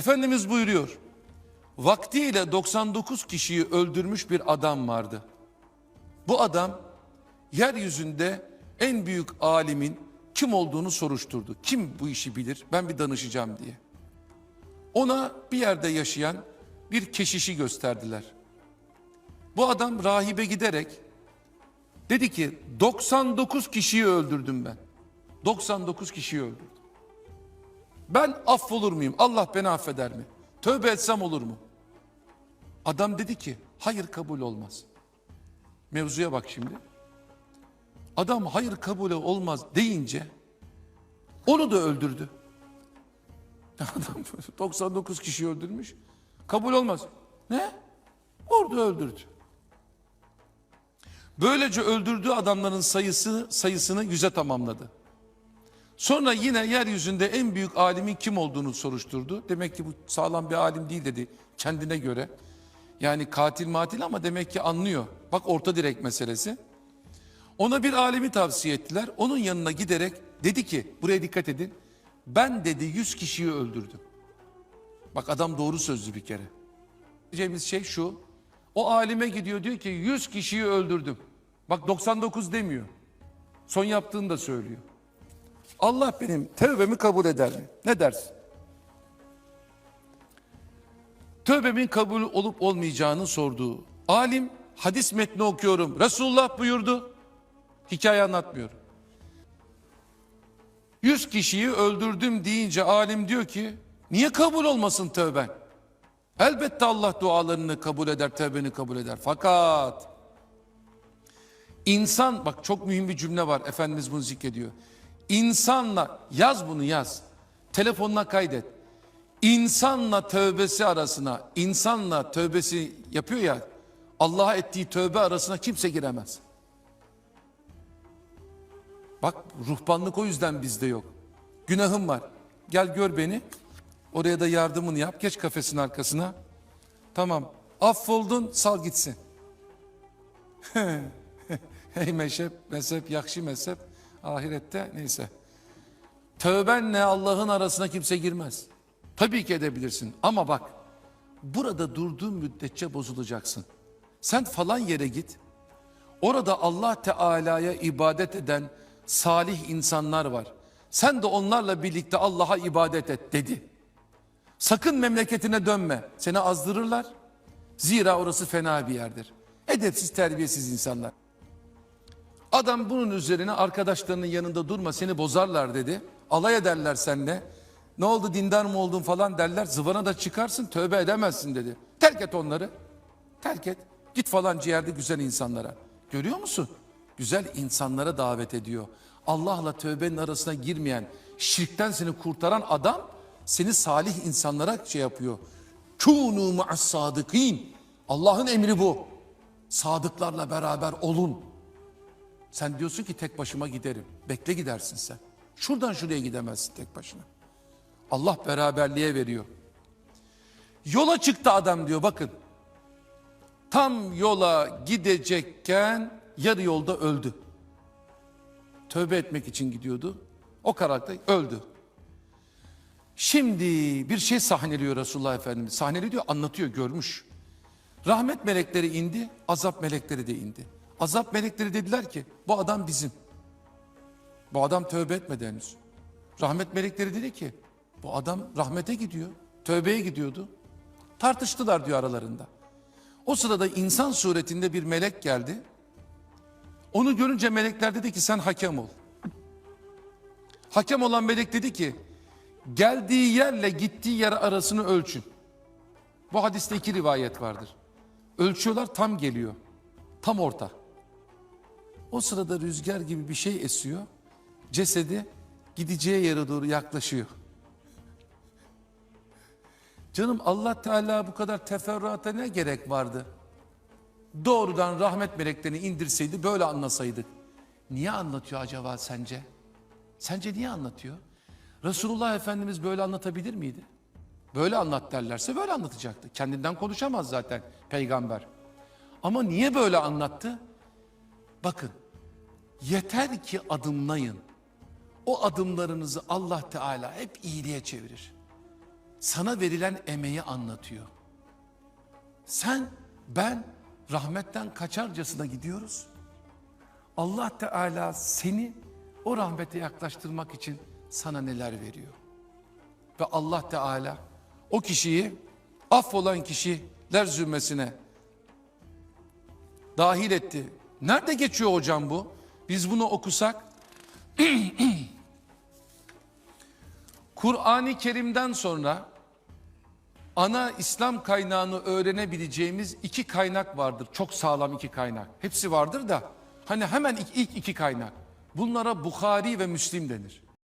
Efendimiz buyuruyor. Vaktiyle 99 kişiyi öldürmüş bir adam vardı. Bu adam yeryüzünde en büyük alimin kim olduğunu soruşturdu. Kim bu işi bilir? Ben bir danışacağım diye. Ona bir yerde yaşayan bir keşişi gösterdiler. Bu adam rahibe giderek dedi ki 99 kişiyi öldürdüm ben. 99 kişiyi öldürdüm. Ben affolur muyum? Allah beni affeder mi? Tövbe etsem olur mu? Adam dedi ki hayır kabul olmaz. Mevzuya bak şimdi. Adam hayır kabul olmaz deyince onu da öldürdü. Adam 99 kişi öldürmüş. Kabul olmaz. Ne? Orada öldürdü. Böylece öldürdüğü adamların sayısı sayısını yüze tamamladı. Sonra yine yeryüzünde en büyük alimin kim olduğunu soruşturdu. Demek ki bu sağlam bir alim değil dedi kendine göre. Yani katil matil ama demek ki anlıyor. Bak orta direk meselesi. Ona bir alimi tavsiye ettiler. Onun yanına giderek dedi ki buraya dikkat edin. Ben dedi 100 kişiyi öldürdüm. Bak adam doğru sözlü bir kere. Diyeceğimiz şey şu. O alime gidiyor diyor ki 100 kişiyi öldürdüm. Bak 99 demiyor. Son yaptığını da söylüyor. Allah benim tövbemi kabul eder mi? Ne dersin? Tövbemin kabul olup olmayacağını sorduğu alim hadis metni okuyorum. Resulullah buyurdu. Hikaye anlatmıyorum. Yüz kişiyi öldürdüm deyince alim diyor ki niye kabul olmasın tövben? Elbette Allah dualarını kabul eder, tövbeni kabul eder. Fakat insan bak çok mühim bir cümle var Efendimiz bunu zikrediyor. İnsanla yaz bunu yaz. Telefonuna kaydet. İnsanla tövbesi arasına, insanla tövbesi yapıyor ya, Allah'a ettiği tövbe arasına kimse giremez. Bak ruhbanlık o yüzden bizde yok. Günahım var. Gel gör beni. Oraya da yardımını yap. Geç kafesin arkasına. Tamam. Affoldun sal gitsin. Hey meşhep, mezhep, yakşı mezhep. Ahirette neyse. Tövbenle Allah'ın arasına kimse girmez. Tabii ki edebilirsin ama bak burada durduğun müddetçe bozulacaksın. Sen falan yere git. Orada Allah Teala'ya ibadet eden salih insanlar var. Sen de onlarla birlikte Allah'a ibadet et dedi. Sakın memleketine dönme. Seni azdırırlar. Zira orası fena bir yerdir. Edepsiz terbiyesiz insanlar. Adam bunun üzerine arkadaşlarının yanında durma seni bozarlar dedi. Alay ederler seninle. Ne oldu dindar mı oldun falan derler. Zıvana da çıkarsın tövbe edemezsin dedi. Terk et onları. Terk et. Git falan ciğerde güzel insanlara. Görüyor musun? Güzel insanlara davet ediyor. Allah'la tövbenin arasına girmeyen, şirkten seni kurtaran adam seni salih insanlara şey yapıyor. Kûnû ma'as sadıkîn. Allah'ın emri bu. Sadıklarla beraber olun. Sen diyorsun ki tek başıma giderim. Bekle gidersin sen. Şuradan şuraya gidemezsin tek başına. Allah beraberliğe veriyor. Yola çıktı adam diyor bakın. Tam yola gidecekken yarı yolda öldü. Tövbe etmek için gidiyordu. O karakter öldü. Şimdi bir şey sahneliyor Resulullah Efendimiz. Sahneli diyor anlatıyor görmüş. Rahmet melekleri indi, azap melekleri de indi. Azap melekleri dediler ki bu adam bizim. Bu adam tövbe etmedi henüz. Rahmet melekleri dedi ki bu adam rahmete gidiyor. Tövbeye gidiyordu. Tartıştılar diyor aralarında. O sırada insan suretinde bir melek geldi. Onu görünce melekler dedi ki sen hakem ol. Hakem olan melek dedi ki geldiği yerle gittiği yer arasını ölçün. Bu hadiste iki rivayet vardır. Ölçüyorlar tam geliyor. Tam orta. O sırada rüzgar gibi bir şey esiyor. Cesedi gideceği yere doğru yaklaşıyor. Canım Allah Teala bu kadar teferruata ne gerek vardı? Doğrudan rahmet meleklerini indirseydi böyle anlasaydık. Niye anlatıyor acaba sence? Sence niye anlatıyor? Resulullah Efendimiz böyle anlatabilir miydi? Böyle anlat derlerse böyle anlatacaktı. Kendinden konuşamaz zaten peygamber. Ama niye böyle anlattı? Bakın yeter ki adımlayın. O adımlarınızı Allah Teala hep iyiliğe çevirir. sana verilen emeği anlatıyor. Sen, ben rahmetten kaçarcasına gidiyoruz. Allah Teala seni o rahmete yaklaştırmak için sana neler veriyor. Ve Allah Teala o kişiyi affolan kişiler zümresine dahil etti. Nerede geçiyor hocam bu? Biz bunu okusak Kur'an-ı Kerim'den sonra ana İslam kaynağını öğrenebileceğimiz iki kaynak vardır. Çok sağlam iki kaynak. Hepsi vardır da hani hemen ilk, iki kaynak. Bunlara Bukhari ve Müslim denir.